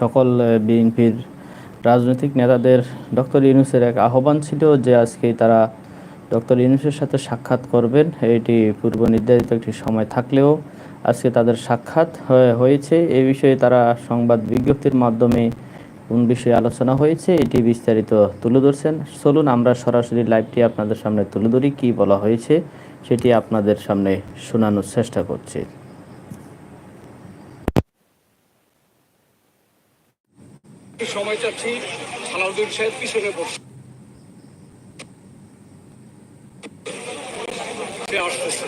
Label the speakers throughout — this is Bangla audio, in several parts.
Speaker 1: সকল বিএনপির রাজনৈতিক নেতাদের ডক্টর ইউনুসের এক আহ্বান ছিল যে আজকে তারা ডক্টর ইউনুসের সাথে সাক্ষাৎ করবেন এটি পূর্ব নির্ধারিত একটি সময় থাকলেও আজকে তাদের সাক্ষাৎ হয়েছে এ বিষয়ে তারা সংবাদ বিজ্ঞপ্তির মাধ্যমে কোন বিষয়ে আলোচনা হয়েছে এটি বিস্তারিত তুলে ধরছেন চলুন আমরা সরাসরি লাইভটি আপনাদের সামনে তুলে ধরি কী বলা হয়েছে সেটি আপনাদের সামনে শোনানোর চেষ্টা করছি
Speaker 2: সময়টা ঠিক সালাউদ্দিন সাহেব পিছনে বসে আসতেছে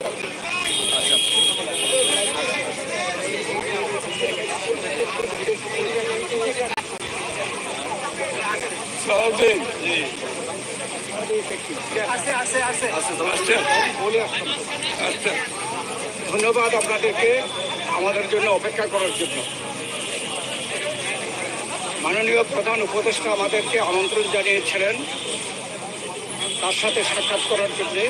Speaker 2: সালাউদ্দিন ধন্যবাদ আপনাদেরকে আমাদের জন্য অপেক্ষা করার জন্য মাননীয় প্রধান উপদেষ্টা আমাদেরকে আমন্ত্রণ জানিয়েছিলেন তার সাথে সাক্ষাৎ করার জন্যে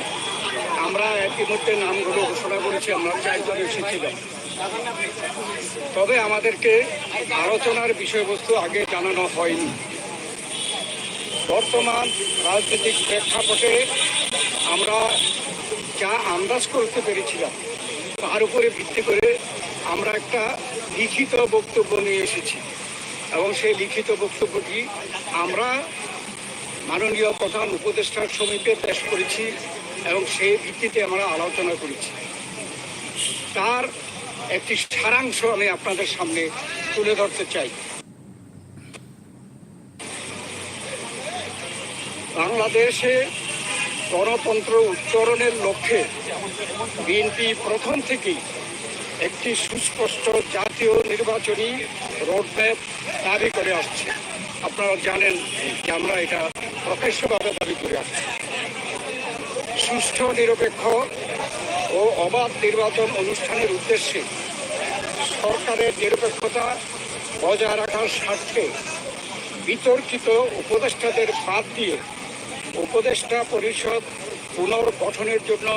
Speaker 2: আমরা ইতিমধ্যে নামগুলো ঘোষণা করেছি আমরা চারজন এসেছিলাম তবে আমাদেরকে আলোচনার বিষয়বস্তু আগে জানানো হয়নি বর্তমান রাজনৈতিক প্রেক্ষাপটে আমরা যা আন্দাজ করতে পেরেছিলাম তার উপরে ভিত্তি করে আমরা একটা লিখিত বক্তব্য নিয়ে এসেছি এবং সেই লিখিত বক্তব্যটি আমরা মাননীয় প্রধান উপদেষ্টার সমীপে পেশ করেছি এবং সেই ভিত্তিতে আমরা আলোচনা করেছি তার একটি সারাংশ আমি আপনাদের সামনে তুলে ধরতে চাই বাংলাদেশে গণতন্ত্র উচ্চারণের লক্ষ্যে বিএনপি প্রথম থেকেই একটি সুস্পষ্ট জাতীয় নির্বাচনী রোডম্যাপ দাবি করে আসছে আপনারা জানেন যে আমরা এটা প্রকাশ্যভাবে দাবি করে আসছি সুষ্ঠু নিরপেক্ষ ও অবাধ নির্বাচন অনুষ্ঠানের উদ্দেশ্যে সরকারের নিরপেক্ষতা বজায় রাখার স্বার্থে বিতর্কিত উপদেষ্টাদের বাদ দিয়ে উপদেষ্টা পরিষদ পুনর্গঠনের জন্য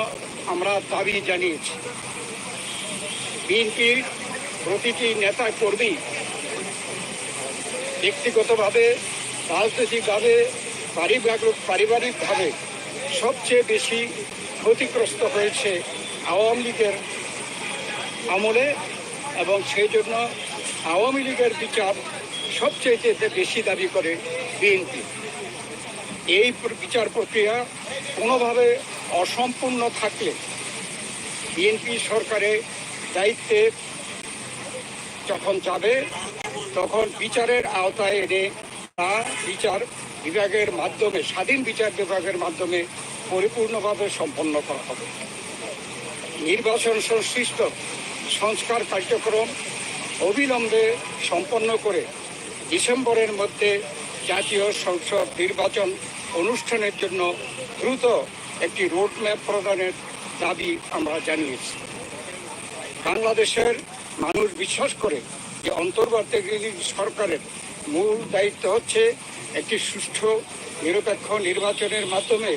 Speaker 2: আমরা দাবি জানিয়েছি বিএনপির প্রতিটি নেতা কর্মী ব্যক্তিগতভাবে রাজনৈতিকভাবে পারিবারিক পারিবারিকভাবে সবচেয়ে বেশি ক্ষতিগ্রস্ত হয়েছে আওয়ামী লীগের আমলে এবং সেই জন্য আওয়ামী লীগের বিচার সবচেয়ে বেশি দাবি করে বিএনপি এই বিচার প্রক্রিয়া কোনোভাবে অসম্পূর্ণ থাকলে বিএনপি সরকারের দায়িত্বে যখন যাবে তখন বিচারের আওতায় এনে তা বিচার বিভাগের মাধ্যমে স্বাধীন বিচার বিভাগের মাধ্যমে পরিপূর্ণভাবে সম্পন্ন করা হবে নির্বাচন সংশ্লিষ্ট সংস্কার কার্যক্রম অবিলম্বে সম্পন্ন করে ডিসেম্বরের মধ্যে জাতীয় সংসদ নির্বাচন অনুষ্ঠানের জন্য দ্রুত একটি রোডম্যাপ প্রদানের দাবি আমরা জানিয়েছি বাংলাদেশের মানুষ বিশ্বাস করে যে অন্তর্বর্তীকালী সরকারের মূল দায়িত্ব হচ্ছে একটি সুষ্ঠু নিরপেক্ষ নির্বাচনের মাধ্যমে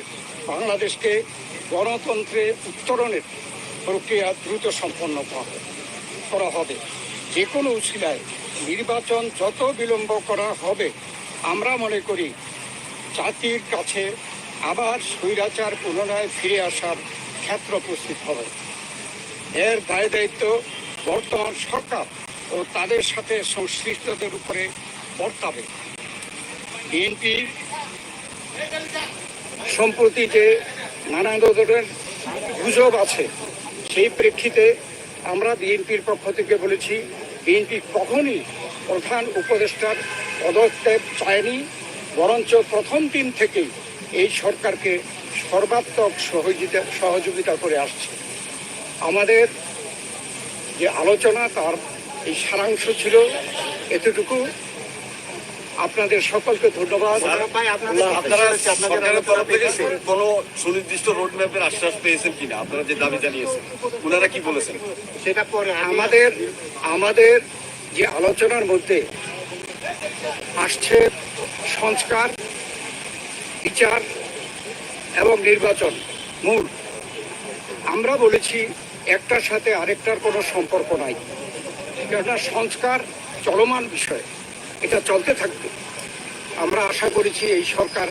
Speaker 2: বাংলাদেশকে গণতন্ত্রে উত্তরণের প্রক্রিয়া দ্রুত সম্পন্ন করা হবে যে কোনো উচিলায় নির্বাচন যত বিলম্ব করা হবে আমরা মনে করি জাতির কাছে আবার স্বৈরাচার পুনরায় ফিরে আসার ক্ষেত্র উপস্থিত হবে এর দায় দায়িত্ব বর্তমান সরকার ও তাদের সাথে সংশ্লিষ্টদের উপরে বর্তাবে বিএনপি সম্প্রতি যে নানান ধরনের গুজব আছে সেই প্রেক্ষিতে আমরা বিএনপির পক্ষ থেকে বলেছি বিএনপি কখনই প্রধান উপদেষ্টার পদত্যাগ চায়নি বরঞ্চ প্রথম দিন থেকেই এই সরকারকে সর্বাত্মক সহযোগিতা সহযোগিতা করে আসছে আমাদের যে আলোচনা তার এই সারাংশ ছিল এতটুকু আপনাদের সকলকে ধন্যবাদ কোন সুনির্দিষ্ট রোডম্যাপের আশ্বাস পেয়েছেন কিনা আপনারা যে দাবি জানিয়েছেন ওনারা কি বলেছেন সেটা পরে আমাদের আমাদের যে আলোচনার মধ্যে আসছে সংস্কার বিচার এবং নির্বাচন মূল আমরা বলেছি একটার সাথে আরেকটার কোনো সম্পর্ক নাই কেননা সংস্কার চলমান বিষয় এটা চলতে থাকবে আমরা আশা করেছি এই সরকার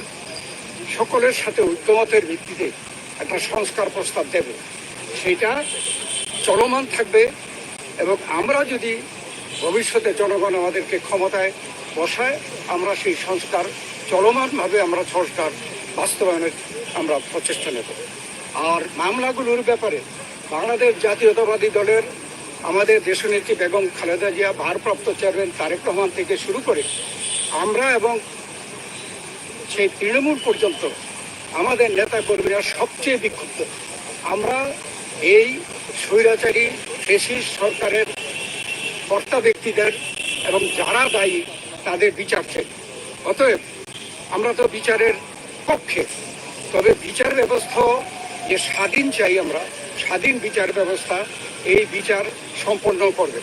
Speaker 2: সকলের সাথে ঐক্যমতের ভিত্তিতে একটা সংস্কার প্রস্তাব দেবে সেটা চলমান থাকবে এবং আমরা যদি ভবিষ্যতে জনগণ আমাদেরকে ক্ষমতায় বসায় আমরা সেই সংস্কার চলমানভাবে আমরা সংস্কার বাস্তবায়নের আমরা প্রচেষ্টা নেব আর মামলাগুলোর ব্যাপারে বাংলাদেশ জাতীয়তাবাদী দলের আমাদের দেশনেত্রী বেগম খালেদা জিয়া ভারপ্রাপ্ত চেয়ারম্যান তারেক রহমান থেকে শুরু করে আমরা এবং সেই তৃণমূল পর্যন্ত আমাদের নেতা কর্মীরা সবচেয়ে বিক্ষুব্ধ আমরা এই স্বৈরাচারী ফেসিস সরকারের কর্তা ব্যক্তিদের এবং যারা দায়ী তাদের বিচার চাই অতএব আমরা তো বিচারের পক্ষে তবে বিচার ব্যবস্থা যে স্বাধীন চাই আমরা স্বাধীন বিচার ব্যবস্থা এই বিচার সম্পন্ন করবে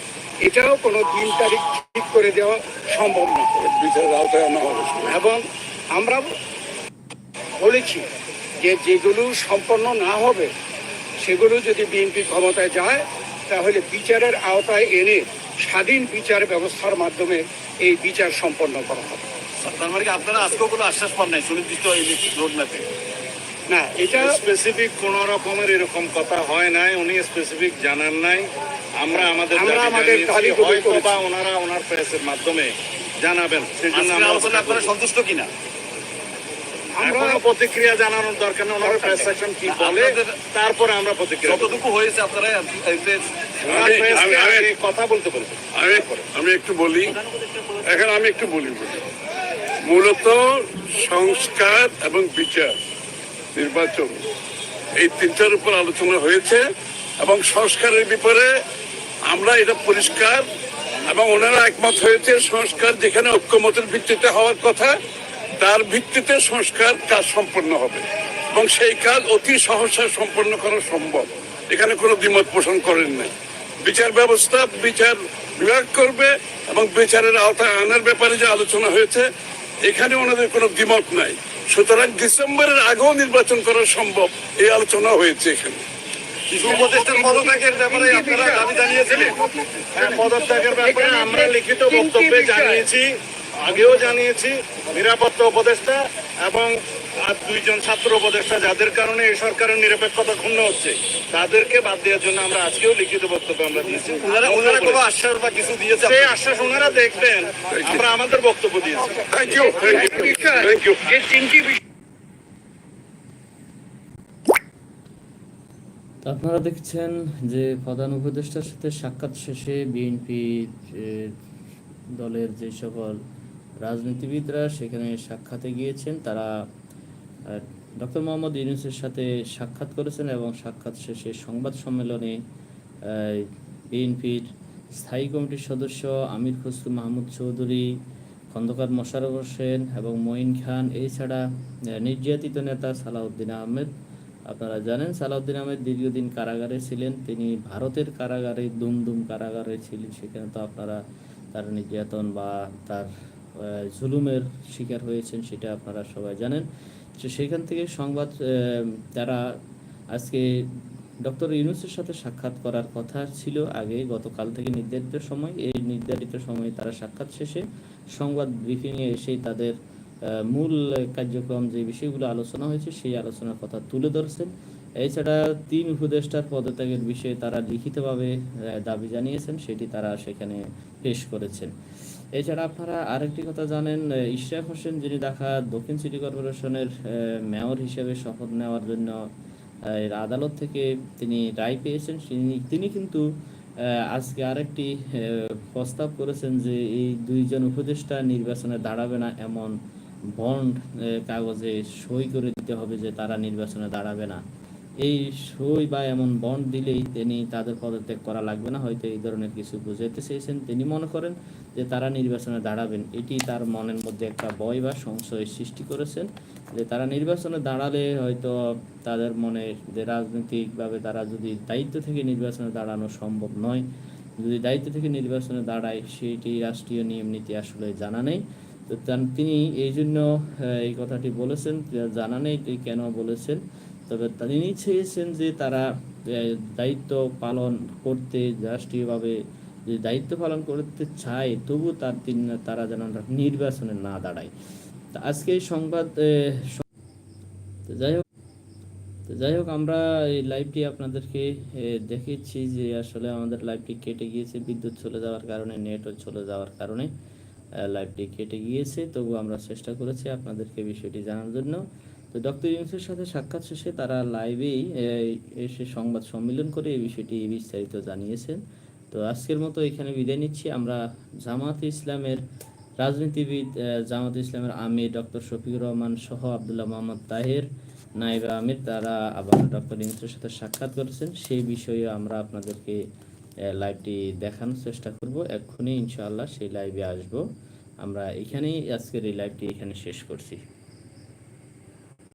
Speaker 2: এটাও কোনো দিন তারিখ ঠিক করে দেওয়া সম্ভব না বিচারের আওতায় আনা হবে এবং আমরা বলেছি যে যেগুলো সম্পন্ন না হবে সেগুলো যদি বিএনপি ক্ষমতায় যায় তাহলে বিচারের আওতায় এনে স্বাধীন বিচার ব্যবস্থার মাধ্যমে এই বিচার সম্পন্ন করা হবে তার মানে আপনারা আজকেও কোনো আশ্বাস পান নাই সুনির্দিষ্ট এই রোডম্যাপে না এটা স্পেসিফিক কোন রকমের এরকম কথা হয় নাই উনি স্পেসিফিক জানান নাই আমরা আমাদের আমরা আমাদের বা ওনারা ওনার প্রেসের মাধ্যমে জানাবেন সেজন্য সন্তুষ্ট কিনা আমি একটু বলি এখন আমি একটু বলি মূলত সংস্কার এবং বিচার নির্বাচন এই তিনটার উপর আলোচনা হয়েছে এবং সংস্কারের ব্যাপারে আমরা এটা পরিষ্কার এবং ওনারা একমত হয়েছে সংস্কার যেখানে ঐক্যমতের ভিত্তিতে হওয়ার কথা তার ভিত্তিতে সংস্কার কাজ সম্পন্ন হবে এবং সেই কাজ অতি সহসায় সম্পন্ন করা সম্ভব এখানে কোনো দ্বিমত পোষণ করেন নাই বিচার ব্যবস্থা বিচার বিভাগ করবে এবং বিচারের আওতায় আনার ব্যাপারে যে আলোচনা হয়েছে এখানে ওনাদের কোনো দ্বিমত নাই সুতরাং ডিসেম্বরের আগেও নির্বাচন করা সম্ভব এই আলোচনা হয়েছে এখানে হ্যাঁ, আমরা লিখিত বক্তব্যে জানিয়েছি আগেও জানিয়েছি নিরাপত্তা উপদেষ্টা এবং আর দুইজন ছাত্র উপদেষ্টা যাদের কারণে এই সরকারের নিরপেক্ষতা ক্ষুণ্ণ হচ্ছে তাদেরকে বাদ দেওয়ার জন্য আমরা আজকেও লিখিত বক্তব্য আমরা দিয়েছি আশ্বাস বা কিছু দিয়েছে সেই আশ্বাস ওনারা দেখবেন আমরা আমাদের বক্তব্য দিয়েছি
Speaker 1: আপনারা দেখছেন যে প্রধান উপদেষ্টার সাথে সাক্ষাৎ শেষে বিএনপি দলের যে সকল রাজনীতিবিদরা সেখানে সাক্ষাতে গিয়েছেন তারা ডক্টর মোহাম্মদ ইউনুসের সাথে সাক্ষাৎ করেছেন এবং সাক্ষাৎ শেষে সংবাদ সম্মেলনে বিএনপির স্থায়ী কমিটির সদস্য আমির খসরু মাহমুদ চৌধুরী খন্দকার মোশারফ হোসেন এবং মঈন খান এছাড়া নির্যাতিত নেতা সালাউদ্দিন আহমেদ আপনারা জানেন সালাউদ্দিন আহমেদ দীর্ঘদিন কারাগারে ছিলেন তিনি ভারতের কারাগারে দুমদুম কারাগারে ছিলেন সেখানে তো আপনারা তার নির্যাতন বা তার জুলুমের শিকার হয়েছেন সেটা আপনারা সবাই জানেন তো সেখান থেকে সংবাদ তারা আজকে ডক্টর ইউনুসের সাথে সাক্ষাৎ করার কথা ছিল আগে গতকাল থেকে নির্ধারিত সময় এই নির্ধারিত সময়ে তারা সাক্ষাৎ শেষে সংবাদ ব্রিফিংয়ে এসেই তাদের মূল কার্যক্রম যে বিষয়গুলো আলোচনা হয়েছে সেই আলোচনার কথা তুলে ধরছেন এছাড়া তিন উপদেষ্টার পদত্যাগের বিষয়ে তারা লিখিতভাবে দাবি জানিয়েছেন সেটি তারা সেখানে পেশ করেছেন এছাড়া আপনারা আরেকটি কথা জানেন ইশরাক হোসেন যিনি দেখা দক্ষিণ সিটি কর্পোরেশনের মেয়র হিসেবে শপথ নেওয়ার জন্য আদালত থেকে তিনি রায় পেয়েছেন তিনি কিন্তু আজকে আরেকটি প্রস্তাব করেছেন যে এই দুইজন উপদেষ্টা নির্বাচনে দাঁড়াবে না এমন বন্ড কাগজে সই করে দিতে হবে যে তারা নির্বাচনে দাঁড়াবে না এই সই বা এমন বন্ড দিলেই তিনি তাদের পদত্যাগ করা লাগবে না হয়তো এই ধরনের কিছু বুঝাইতে চেয়েছেন তিনি মনে করেন যে তারা নির্বাচনে দাঁড়াবেন এটি তার মনের মধ্যে একটা ভয় বা সংশয়ের সৃষ্টি করেছেন যে তারা নির্বাচনে দাঁড়ালে হয়তো তাদের মনে যে রাজনৈতিকভাবে তারা যদি দায়িত্ব থেকে নির্বাচনে দাঁড়ানো সম্ভব নয় যদি দায়িত্ব থেকে নির্বাচনে দাঁড়ায় সেটি রাষ্ট্রীয় নিয়ম নীতি আসলে জানা নেই তো তিনি এই জন্য এই কথাটি বলেছেন জানা নেই কেন বলেছেন তবে তিনি চেয়েছেন যে তারা দায়িত্ব পালন করতে রাষ্ট্রীয়ভাবে যে দায়িত্ব পালন করতে চায় তবু তার তিন তারা যেন নির্বাচনে না দাঁড়ায় তা আজকে সংবাদ যাই হোক যাই হোক আমরা এই লাইভটি আপনাদেরকে দেখেছি যে আসলে আমাদের লাইভটি কেটে গিয়েছে বিদ্যুৎ চলে যাওয়ার কারণে নেটও চলে যাওয়ার কারণে লাইভটি কেটে গিয়েছে তবু আমরা চেষ্টা করেছি আপনাদেরকে বিষয়টি জানার জন্য তো ডক্টর ইউনুসের সাথে সাক্ষাৎ শেষে তারা লাইভেই এসে সংবাদ সম্মেলন করে এই বিষয়টি বিস্তারিত জানিয়েছেন তো আজকের মতো এখানে বিদায় নিচ্ছি আমরা জামাত ইসলামের রাজনীতিবিদ জামাত ইসলামের আমির ডক্টর শফিকুর রহমান সহ আবদুল্লাহ মোহাম্মদ তাহের নাইব আমির তারা আবার ডক্টর ইউনুসের সাথে সাক্ষাৎ করেছেন সেই বিষয়ে আমরা আপনাদেরকে লাইভটি দেখানোর চেষ্টা করব এক্ষুনি ইনশাআল্লাহ সেই লাইভে আসব আমরা এখানেই আজকের এই লাইভটি এখানে শেষ করছি